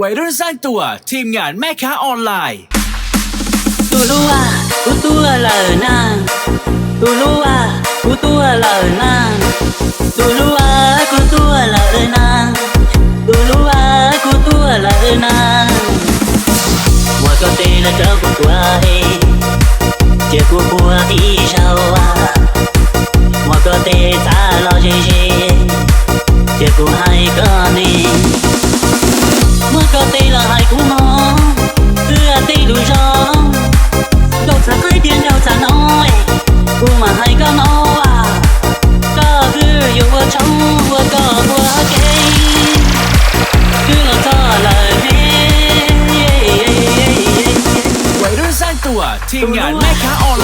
วัยรุ่นสร้างตัวทีมงานแม่ค้าออนไลน์ตูรู้ว่ากูตัวล่านางตูรู้ว่ากูตัวล่านางตูรู้ว่ากูตัวล่านางตูรู้ว่ากูตัวล่านางว่าก็เตีนะเจ้ากูตัวเองเจ้ากูผัวอีชาวว่าว่าก็เตะตาเราเฉยเจ้ากูให้ก็นี่ allting är Mecha Arla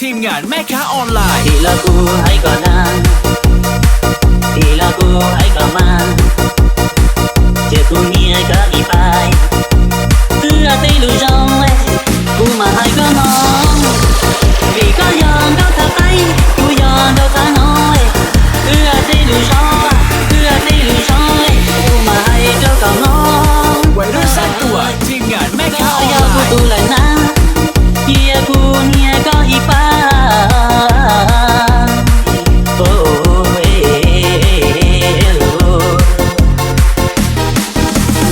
ทีมงานแม่ค้าออนไลน์ ที่ละกูให้ก่อนนะที่ละกูให้ก่อนมา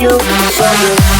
you, for you.